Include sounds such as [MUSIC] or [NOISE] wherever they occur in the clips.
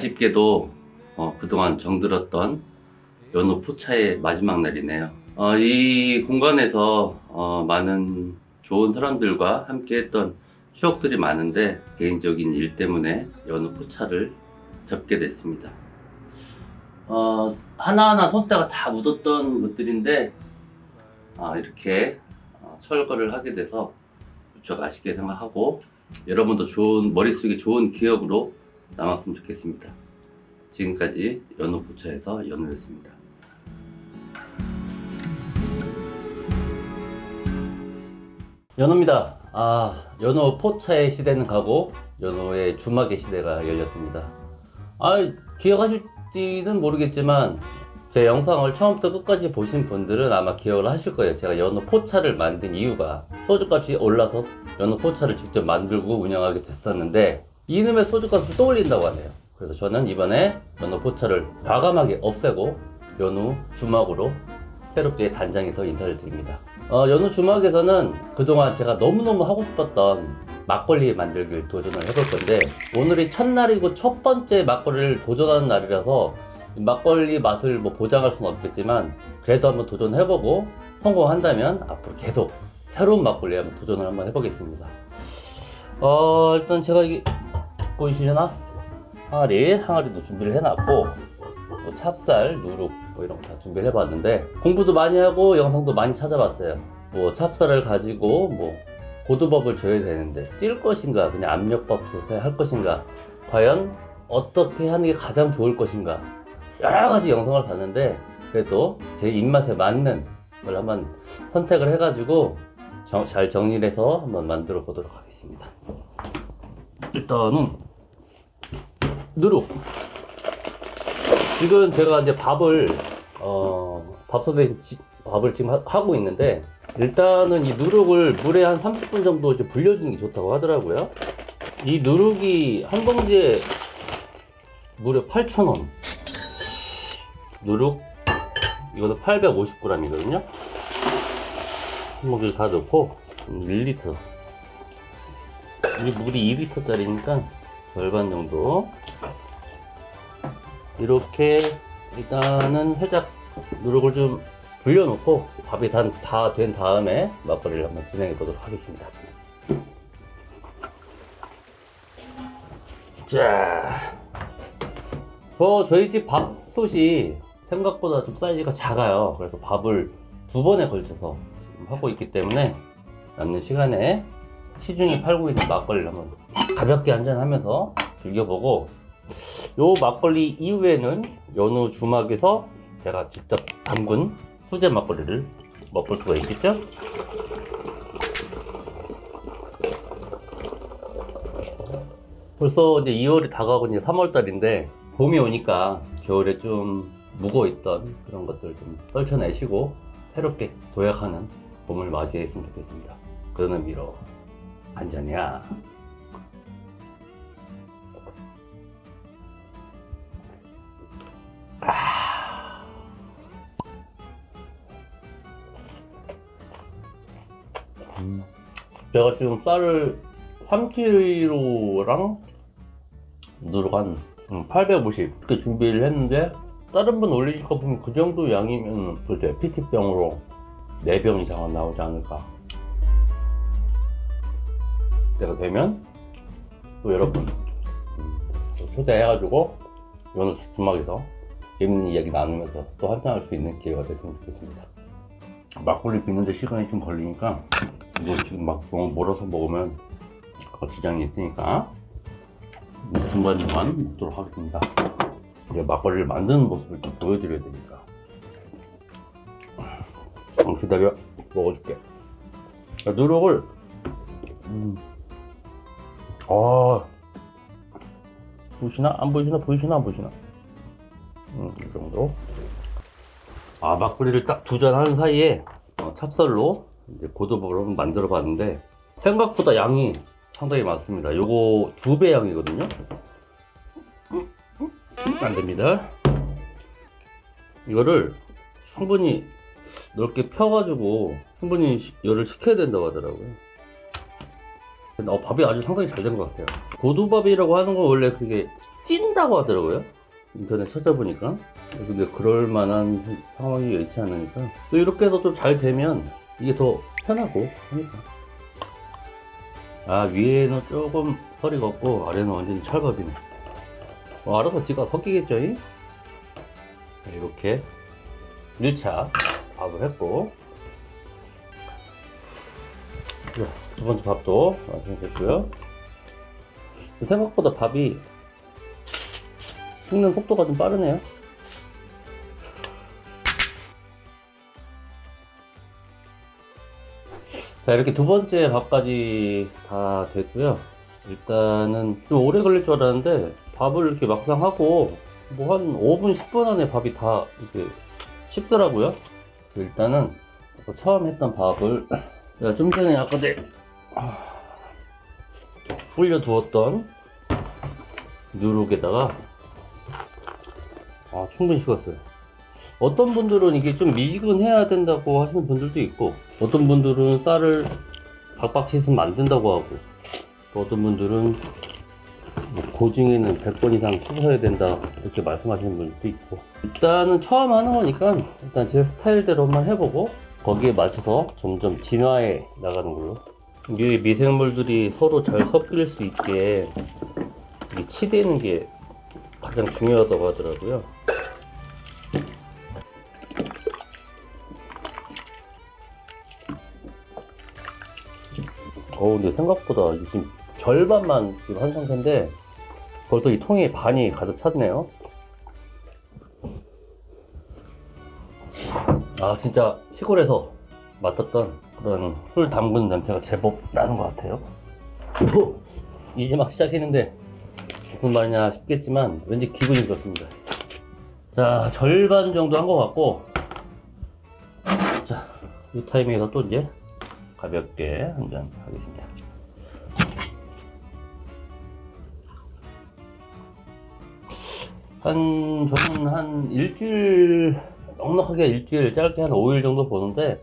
아, 아쉽게도 어, 그동안 정들었던 연우 포차의 마지막 날이네요. 어, 이 공간에서 어, 많은 좋은 사람들과 함께 했던 추억들이 많은데 개인적인 일 때문에 연우 포차를 접게 됐습니다. 어, 하나하나 손때가 다 묻었던 것들인데 아, 이렇게 어, 철거를 하게 돼서 무척 아쉽게 생각하고 여러분도 좋은 머릿속에 좋은 기억으로 남았으면 좋겠습니다. 지금까지 연호 포차에서 연호였습니다. 연호입니다. 아, 연호 포차의 시대는 가고 연호의 주막의 시대가 열렸습니다. 아, 기억하실지는 모르겠지만 제 영상을 처음부터 끝까지 보신 분들은 아마 기억을 하실 거예요. 제가 연어 포차를 만든 이유가 소주값이 올라서 연어 포차를 직접 만들고 운영하게 됐었는데 이놈의 소주값을 떠올린다고 하네요. 그래서 저는 이번에 연어 포차를 과감하게 없애고 연우 주막으로 새롭게 단장해서 인사를 드립니다. 어, 연우 주막에서는 그동안 제가 너무너무 하고 싶었던 막걸리 만들기를 도전을 해볼 건데 오늘이 첫날이고 첫 번째 막걸리를 도전하는 날이라서 막걸리 맛을 뭐 보장할 수는 없겠지만 그래도 한번 도전해보고 성공한다면 앞으로 계속 새로운 막걸리 한번 도전을 한번 해보겠습니다. 어 일단 제가 이게 보이시려나? 항아리 항아리도 준비를 해놨고 뭐 찹쌀, 누룩 뭐 이런 거 다 준비를 해봤는데 공부도 많이 하고 영상도 많이 찾아봤어요. 뭐 찹쌀을 가지고 뭐 고두법을 줘야 되는데 찔 것인가 그냥 압력밥 할 것인가 과연 어떻게 하는 게 가장 좋을 것인가 여러 가지 영상을 봤는데 그래도 제 입맛에 맞는 걸 한번 선택을 해가지고 정- 잘 정리를 해서 한번 만들어 보도록 하겠습니다. 일단은 누룩. 지금 제가 이제 밥을 어 밥솥에 지- 밥을 지금 하- 하고 있는데 일단은 이 누룩을 물에 한 30분 정도 이제 불려주는 게 좋다고 하더라고요. 이 누룩이 한 봉지에 무려 8,000원. 누룩 이것도 850g이거든요 한목을 다 넣고 1리터 이 물이 2리터짜리니까 절반 정도 이렇게 일단은 살짝 누룩을 좀 불려놓고 밥이 다 된 다음에 막걸리를 한번 진행해 보도록 하겠습니다 자 어, 저희 집 밥솥이 생각보다 좀 사이즈가 작아요. 그래서 밥을 두 번에 걸쳐서 지금 하고 있기 때문에 남는 시간에 시중에 팔고 있는 막걸리를 한번 가볍게 한잔하면서 즐겨보고 요 막걸리 이후에는 연우 주막에서 제가 직접 담근 수제 막걸리를 맛볼 수가 있겠죠? 벌써 이제 2월이 다가오고 이제 3월달인데 봄이 오니까 겨울에 좀 묵어있던 그런 것들 좀 떨쳐내시고 새롭게 도약하는 봄을 맞이했으면 좋겠습니다. 그런 의미로 한 잔이야. 제가 지금 쌀을 3kg랑 누룩 한850 이렇게 준비를 했는데 다른 분 올리실 거 보면 그 정도 양이면 글쎄 PT병으로 4병 이상은 나오지 않을까 때가 되면 또 여러분 초대해가지고 연우 주막에서 재밌는 이야기 나누면서 또 한잔할 수 있는 기회가 됐으면 좋겠습니다 막걸리 빚는데 시간이 좀 걸리니까 이거 지금 막 너무 몰아서 먹으면 그 지장이 있으니까 중간중간 먹도록 하겠습니다. 이제 막걸리를 만드는 모습을 좀 보여드려야 되니까. 어, 기다려. 먹어줄게. 자, 누룩을, 음. 아, 보이시나? 안 보이시나? 보이시나? 안 보이시나? 음, 이 정도. 아, 막걸리를 딱 두 잔 하는 사이에 어, 찹쌀로 이제 한번 만들어 봤는데 생각보다 양이 상당히 많습니다. 요거 두 배 양이거든요. 안 됩니다. 이거를 충분히 넓게 펴가지고 충분히 시- 열을 식혀야 된다고 하더라고요. 근데 어, 밥이 아주 상당히 잘 된 것 같아요. 고두밥이라고 하는 건 원래 그게 찐다고 하더라고요. 인터넷 찾아보니까. 근데 그럴 만한 상황이 여의치 않으니까. 또 이렇게 해서 좀잘 되면 이게 더 편하고 하니까. 아, 위에는 조금 털이 걷고 아래는 완전히 찰밥이네. 어, 알아서 지가 섞이겠죠? 이? 네, 이렇게 1차 밥을 했고 자, 두 번째 밥도 완성됐고요. 생각보다 밥이 식는 속도가 좀 빠르네요. 자 이렇게 두 번째 밥까지 다 됐고요. 일단은 좀 오래 걸릴 줄 알았는데 밥을 이렇게 막상 하고 뭐 한 5분 10분 안에 밥이 다 이렇게 식더라고요. 일단은 처음 했던 밥을 좀 전에 아까 내 불려 두었던 누룩에다가 아 충분히 식었어요. 어떤 분들은 이게 좀 미지근해야 된다고 하시는 분들도 있고 어떤 분들은 쌀을 박박 씻으면 안 된다고 하고 또 어떤 분들은 뭐 고증에는 100번 이상 씻어야 된다 이렇게 말씀하시는 분들도 있고. 일단은 처음 하는 거니까 일단 제 스타일대로만 해보고 거기에 맞춰서 점점 진화해 나가는 걸로 이게 미생물들이 서로 잘 섞일 수 있게 치대는 게 가장 중요하다고 하더라고요 어 근데 생각보다 지금 절반만 지금 한 상태인데 벌써 이 통에 반이 가득 찼네요. 아 진짜 시골에서 맡았던 그런 술 담근 냄새가 제법 나는 것 같아요. 뭐, 이제 막 시작했는데 무슨 말이냐 싶겠지만 왠지 기분이 그렇습니다. 자 절반 정도 한 것 같고 자 이 타이밍에서 또 이제 가볍게 한 잔 하겠습니다. 한 저는 한 일주일 넉넉하게 일주일 짧게 한 5일 정도 보는데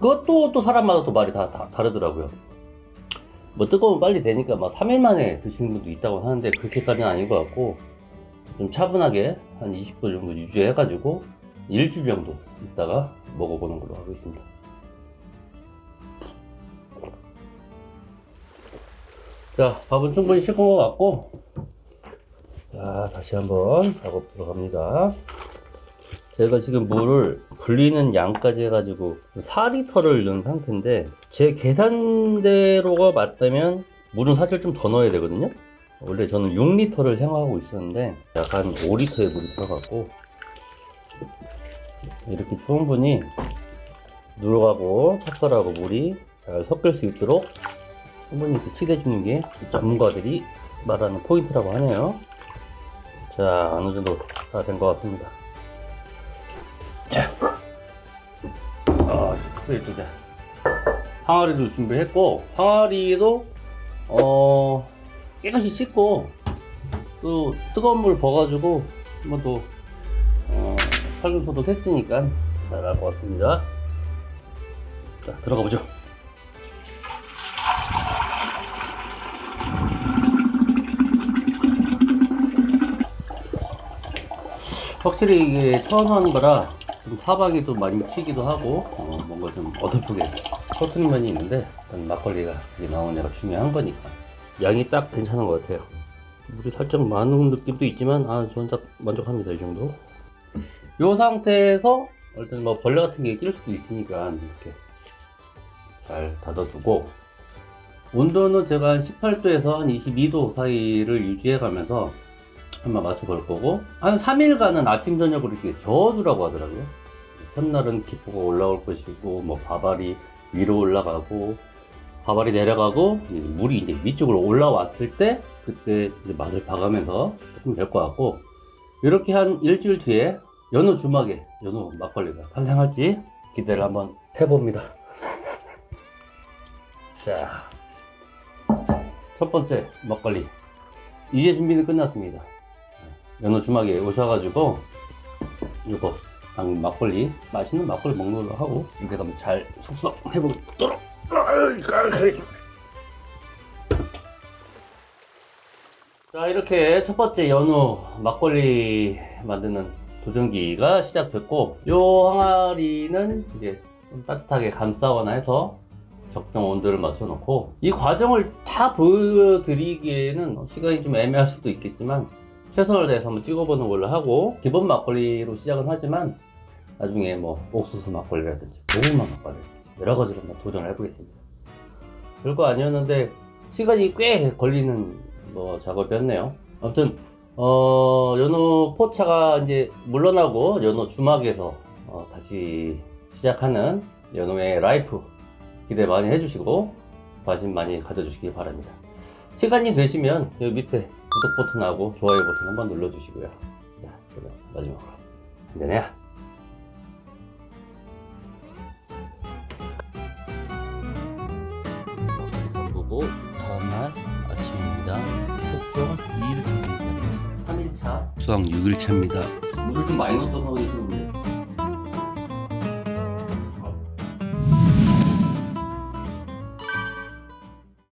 그것도 또 사람마다 또 말이 다, 다 다르더라고요. 뭐 뜨거우면 빨리 되니까 막 3일 만에 드시는 분도 있다고 하는데 그렇게까지는 아닌 것 같고 좀 차분하게 한 20분 정도 유지해가지고 일주일 정도 있다가 먹어보는 걸로 하겠습니다. 자, 밥은 충분히 식은 것 같고, 자, 다시 한번 작업 들어갑니다. 제가 지금 물을 불리는 양까지 해가지고 4리터를 넣은 상태인데, 제 계산대로가 맞다면 물은 사실 좀 더 넣어야 되거든요. 원래 저는 6리터를 생각하고 있었는데, 약간 5리터의 물이 들어갔고, 이렇게 충분히 누룩하고 찹쌀하고 물이 잘 섞일 수 있도록 충분히 이렇게 칠해주는 게 전문가들이 말하는 포인트라고 하네요. 자, 어느 정도 다 된 것 같습니다. 또 이제 항아리도 준비했고, 항아리도 어 깨끗이 씻고 또 뜨거운 물 버가지고 한번 또 어, 살균 소독했으니까 잘할 것 같습니다. 자, 들어가 보죠. 확실히 이게 처음 하는 거라 좀 사박이 또 많이 튀기도 하고 어, 뭔가 좀 어설프게 서투는 면이 있는데 일단 막걸리가 나오냐가 중요한 거니까. 양이 딱 괜찮은 것 같아요. 물이 살짝 많은 느낌도 있지만 아 저는 딱 만족합니다 이 정도. 이 상태에서 일단 뭐 벌레 같은 게 낄 수도 있으니까 이렇게 잘 닫아두고 온도는 제가 한 18도에서 한 22도 사이를 유지해 가면서 한번 맞춰볼 거고 한 3일간은 아침 저녁으로 이렇게 저어주라고 하더라고요 첫날은 기포가 올라올 것이고 뭐 바발이 위로 올라가고 바발이 내려가고 이제 물이 이제 위쪽으로 올라왔을 때 그때 이제 맛을 봐가면서 조금 될 것 같고 이렇게 한 일주일 뒤에 연어 주막에 연어 막걸리가 탄생할지 기대를 한번 해봅니다. [LAUGHS] 자 첫 번째 막걸리. 이제 준비는 끝났습니다. 연어 주막에 오셔가지고 이거 방 막걸리 맛있는 막걸리 먹는 걸로 하고 이렇게 한번 잘 숙성해 보도록 자 이렇게 첫 번째 연어 막걸리 만드는 도전기가 시작됐고 요 항아리는 이제 좀 따뜻하게 감싸거나 해서 적정 온도를 맞춰 놓고 이 과정을 다 보여드리기에는 시간이 좀 애매할 수도 있겠지만 최선을 다해서 한번 찍어보는 걸로 하고 기본 막걸리로 시작은 하지만 나중에 뭐 옥수수 막걸리라든지 고구마 막걸리라든지 여러 가지로 한번 도전을 해보겠습니다 별거 아니었는데 시간이 꽤 걸리는 뭐 작업이었네요 아무튼 어 연어 포차가 이제 물러나고 연어 주막에서 어, 다시 시작하는 연어의 라이프 기대 많이 해주시고 관심 많이 가져주시기 바랍니다. 시간이 되시면 여기 밑에 구독 버튼하고 좋아요 버튼 한번 눌러주시고요. 자, 마지막으로 한잔해야. 수확 6일차입니다. 물을 좀 많이 넣어서